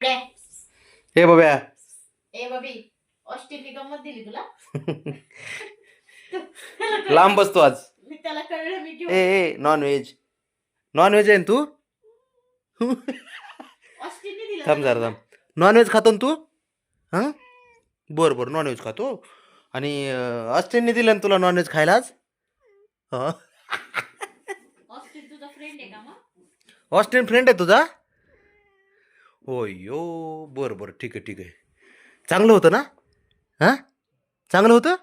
हे बाब्या ए बाबी ऑस्ट्रेलिया गंमत दिली तुला? लांब बसतो आज. मी त्याला कळलं मी ए ए नॉन व्हेज नॉन व्हेज आहे ना तू? ऑस्ट्रेलिया दिलं. थांब जरा थांब. नॉन व्हेज खातो ना तू? हां? बरं बरं नॉन व्हेज खातो. आणि ऑस्ट्रेलियाने दिलं ना तुला नॉन व्हेज खायला आज? हां? ऑस्ट्रेलिया तुझा फ्रेंड आहे का मग? ऑस्ट्रेलियन फ्रेंड आहे तुझा? होय यो बरं बरं ठीक आहे ठीक आहे. चांगलं होतं ना? हां? चांगलं होतं?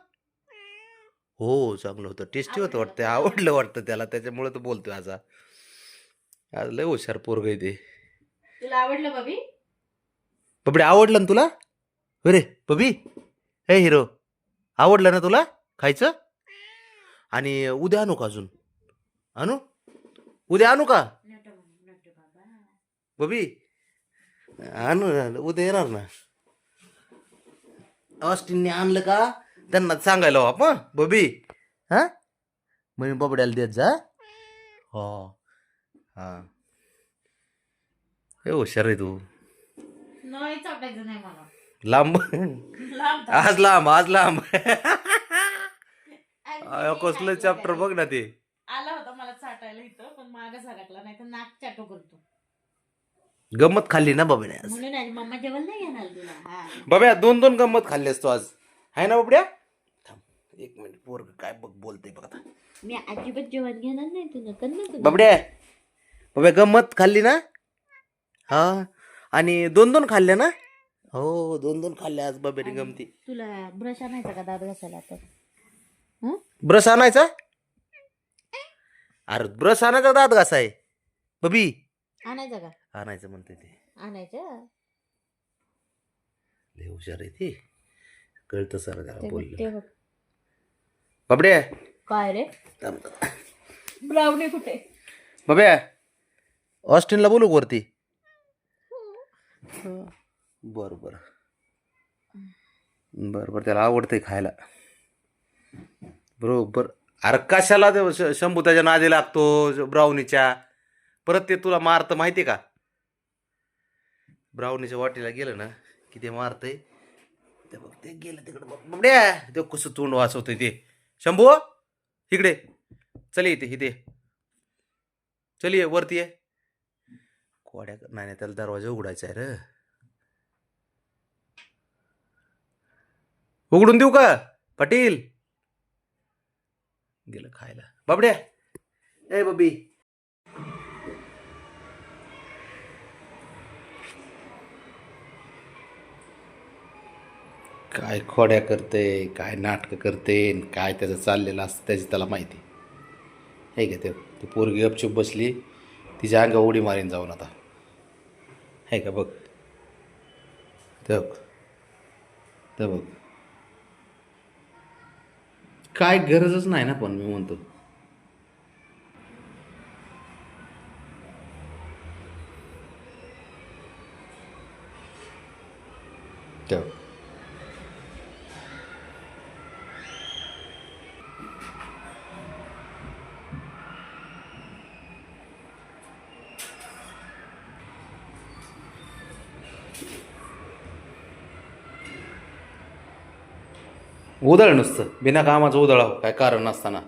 हो चांगलं होतं. टेस्टी होतं वाटतं आवडलं वाटतं. त्याला त्याच्यामुळे तो बोलतोय असा. आज लय हुशार पोरग ते. तुला आवडलं बाबी? बबडे आवडलं ना तुला? अरे बबी. हे हिरो आवडलं ना तुला खायचं? आणि उद्या आणू का अजून? आणू? उद्या आणू का? नटो म्हणे, नटो बाबा. बबी आणू ना, उद्या येणार ना. ऑस्टिनने आणलं का? त्यांना सांगायला हवं आपण बबी. हा? म्हणजे बबड्याला देत जा. हो. हा. हे हुशार आहे तू. नाही चाटायचं नाही मला. लांब. आज लांब आज लांब. कसलं चॅप्टर. बघ ना ते. आला होता मला चाटायला इथं पण मागं सरकला नाही तर नाक चाटू करतो. गंमत खाल्ली ना बाबीने आज? म्हणून आज मम्मा जेवण नाही घेणार तुला. हा. बाब्या दोन दोन गंमत खाल्लीस तू आज. आहे ना बाबड्या? थांब एक मिनिट पोरग काय बघ बोलते बघ आता. मी अजिबात जेवण घेणार नाही तुला कर ना तुला. बाबड्या बाब्या गंमत खाल्ली ना? हा? आणि दोन दोन खाल्ल्या ना? हो दोन दोन खाल्ल्या आज बाब्याने गमती. तुला ब्रश आणायचा का दात घासायला तर हं? ब्रश आणायचा? अरे ब्रश आणायचा दात घासा आहे बबी आणायचा का? आणायचं म्हणते ते. आणायचं? लय हुशार आहे ते. कळतं सर त्याला ते बघ, बोललं. ते बघ. बाबड्या! काय रे? थांब. ब्राउनी कुठे? बाब्या ऑस्टिनला बोलू का वरती बर बर. बर बर त्याला आवडतंय खायला. बरोबर. अरे कशाला ते श- शंभू त्याच्या नादी लागतो ब्राउनीच्या? परत ते तुला मारतं माहिती का? ब्राउनीच्या वाटेला गेलं ना की ते मारतंय. ते बघ ते गेलं तिकडं बघ बाबड्या ते कसं तोंड वाचवतंय ते. शंभू इकडे. चल इथे इथे. चल ये वरती ये. कोड्या नाही नाही त्याला दरवाजा उघडायचा आहे र. उघडून देऊ का? पाटील. गेलं खायला. बाबड्या. ए बबी. काय खोड्या करते काय नाटकं करते काय त्याचं चाललेलं असतं त्याची त्याला माहिती. हे का ते. ती पोरगी गपचूप बसली तिच्या अंगा उडी मारीन जाऊन आता. हे का बघ. ते बघ. ते बघ. काय गरजच नाही ना पण मी म्हणतो. ते उदळ नुसतं. बिना कामाचं उदळावं काय कारण नसताना.